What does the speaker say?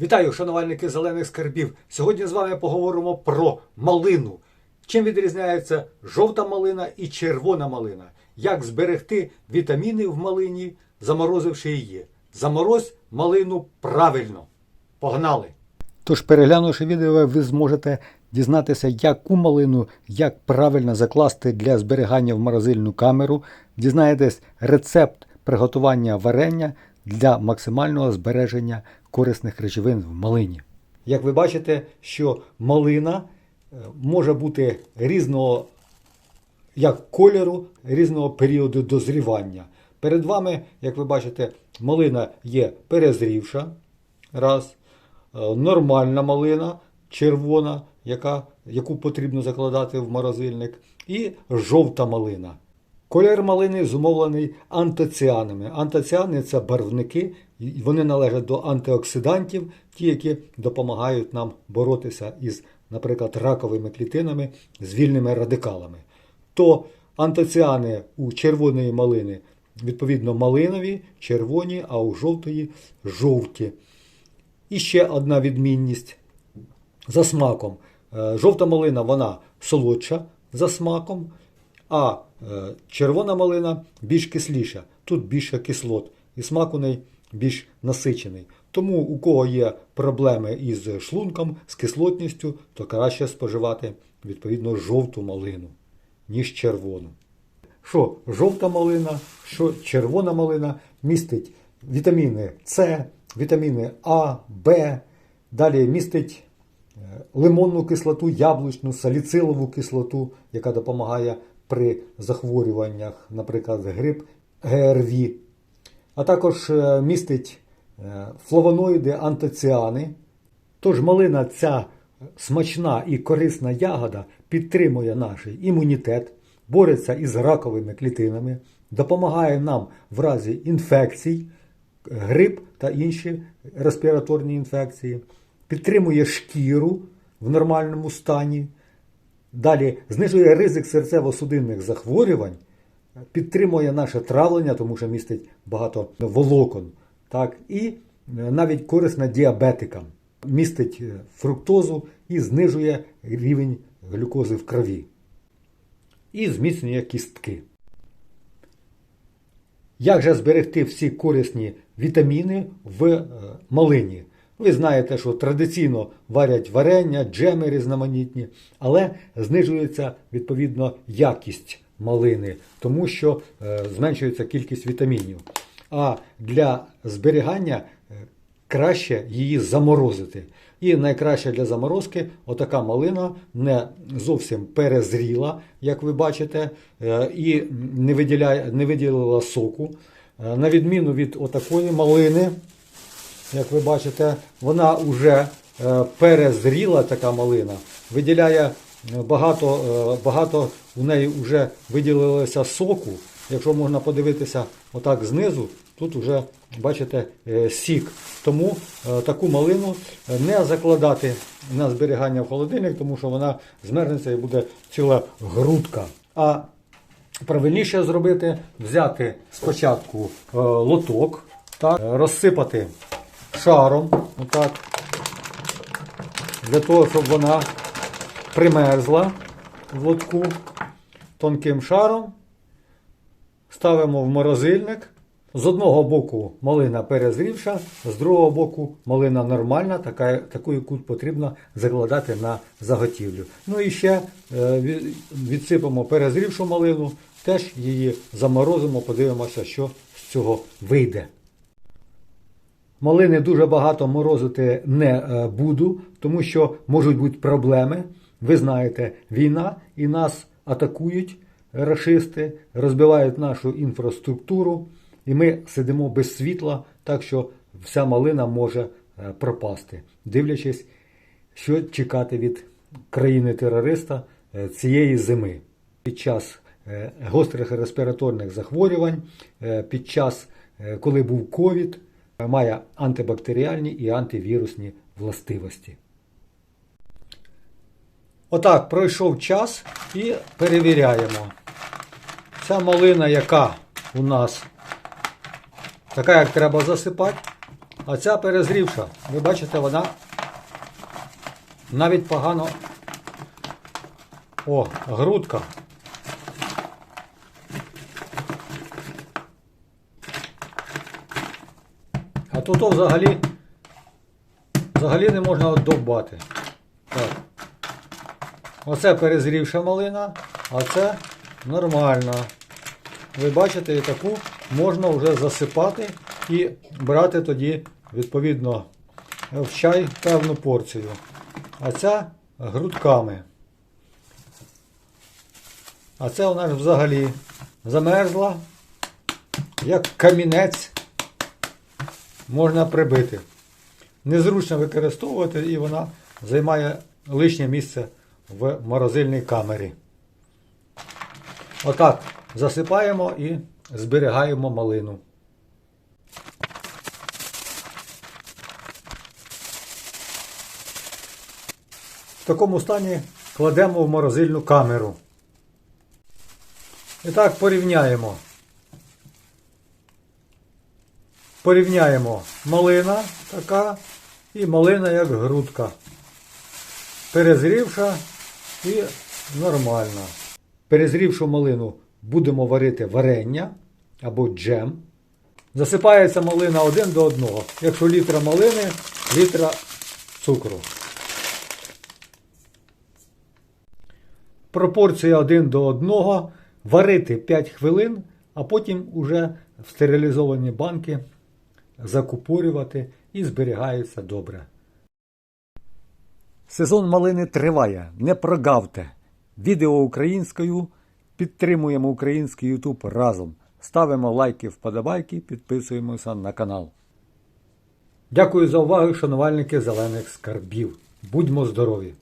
Вітаю, шанувальники зелених скарбів. Сьогодні з вами поговоримо про малину. Чим відрізняється жовта малина і червона малина? Як зберегти вітаміни в малині, заморозивши її? Заморозь малину правильно. Погнали! Тож, переглянувши відео, ви зможете дізнатися, яку малину як правильно закласти для зберігання в морозильну камеру. Дізнаєтесь рецепт приготування варення для максимального збереження корисних речовин в малині. Як ви бачите, що малина е, може бути різного як кольору, різного періоду дозрівання. Перед вами, як ви бачите, малина є перезрівша, раз, е, нормальна малина, червона, яка, яку потрібно закладати в морозильник, і жовта малина. Колір малини зумовлений антоціанами. Антоціани це барвники, вони належать до антиоксидантів, ті, які допомагають нам боротися із, наприклад, раковими клітинами з вільними радикалами. То антоціани у червоної малини відповідно малинові, червоні, а у жовтої жовті. І ще одна відмінність за смаком. Е, Жовта малина вона солодша за смаком, а червона малина більш кисліша. Тут більше кислот, і смак у неї більш насичений. Тому у кого є проблеми із шлунком, з кислотністю, то краще споживати відповідно жовту малину, ніж червону. Що жовта малина, що червона малина містить вітаміни С, вітаміни А, Б, далі містить е, лимонну кислоту, яблучну, саліцилову кислоту, яка допомагає при захворюваннях, наприклад, грип ГРВІ, а також е, містить е, флавоноїди, антоціани. Тож малина ця смачна і корисна ягода підтримує наш імунітет, бореться із раковими клітинами, допомагає нам в разі інфекцій, грип та інші респіраторні інфекції, підтримує шкіру в нормальному стані. Далі знижує ризик серцево-судинних захворювань, підтримує наше травлення, тому що містить багато волокон, так, і е, навіть корисна діабетикам, містить е, фруктозу і знижує рівень глюкози в крові. І зміцнює кістки. Як же зберегти всі корисні вітаміни в е, малині? Ви знаєте, що традиційно варять варення, джеми різноманітні, але знижується відповідно якість малини, тому що е, зменшується кількість вітамінів. А для зберігання е, краще її заморозити. І найкраще для заморозки отака малина не зовсім перезріла, як ви бачите, е, і не виділяє, не виділила соку. На відміну від отакої малини, як ви бачите, вона вже е, перезріла така малина, виділяє е, багато, е, багато у неї вже виділилося соку. Якщо можна подивитися отак знизу, тут вже бачите сік. Тому таку малину не закладати на зберігання в холодильник, тому що вона змерзнеться і буде ціла грудка. А правильніше зробити взяти спочатку лоток, так, розсипати шаром, отак, для того, щоб вона примерзла в лотку тонким шаром. Ставимо в морозильник. З одного боку малина перезрівша, з другого боку малина нормальна, така, таку, яку потрібно закладати на заготівлю. Ну і ще е, відсипемо перезрівшу малину, теж її заморозимо, подивимося, що з цього вийде. Малини дуже багато морозити не е, буду, тому що можуть бути проблеми. Ви знаєте, війна і нас атакують рашисти, розбивають нашу інфраструктуру, і ми сидимо без світла, так що вся малина може е, пропасти, дивлячись, що чекати від країни-терориста е, цієї зими. Під час гострих респіраторних захворювань, під час, коли був ковід, має антибактеріальні і антивірусні властивості. Отак, пройшов час і перевіряємо. Ця малина, яка у нас така, як треба засипати, А ця перезрівша, ви бачите, вона навіть погано. О, грудка. Тут взагалі, взагалі не можна довбати. Так. Оце перезрівша малина, а це нормальна. Ви бачите, і таку можна вже засипати і брати тоді, відповідно, в чай певну порцію. А ця грудками. А це вона ж взагалі замерзла, як камінець можна прибити. Незручно використовувати і вона займає лишнє місце в морозильній камері. Отак засипаємо і зберігаємо малину. В такому стані кладемо в морозильну камеру. І так порівняємо. Порівняємо малина така і малина як грудка. Перезрівша і нормальна. Перезрівшу малину будемо варити варення або джем. Засипається малина один до одного. Якщо літра малини, літра цукру. Пропорція один до одного. Варити 5 хвилин, а потім уже в стерилізовані банки закупорювати і зберігається добре. Сезон малини триває. Не прогавте. Відео українською. Підтримуємо український YouTube разом. Ставимо лайки, вподобайки, підписуємося на канал. Дякую за увагу, шанувальники зелених скарбів. Будьмо здорові!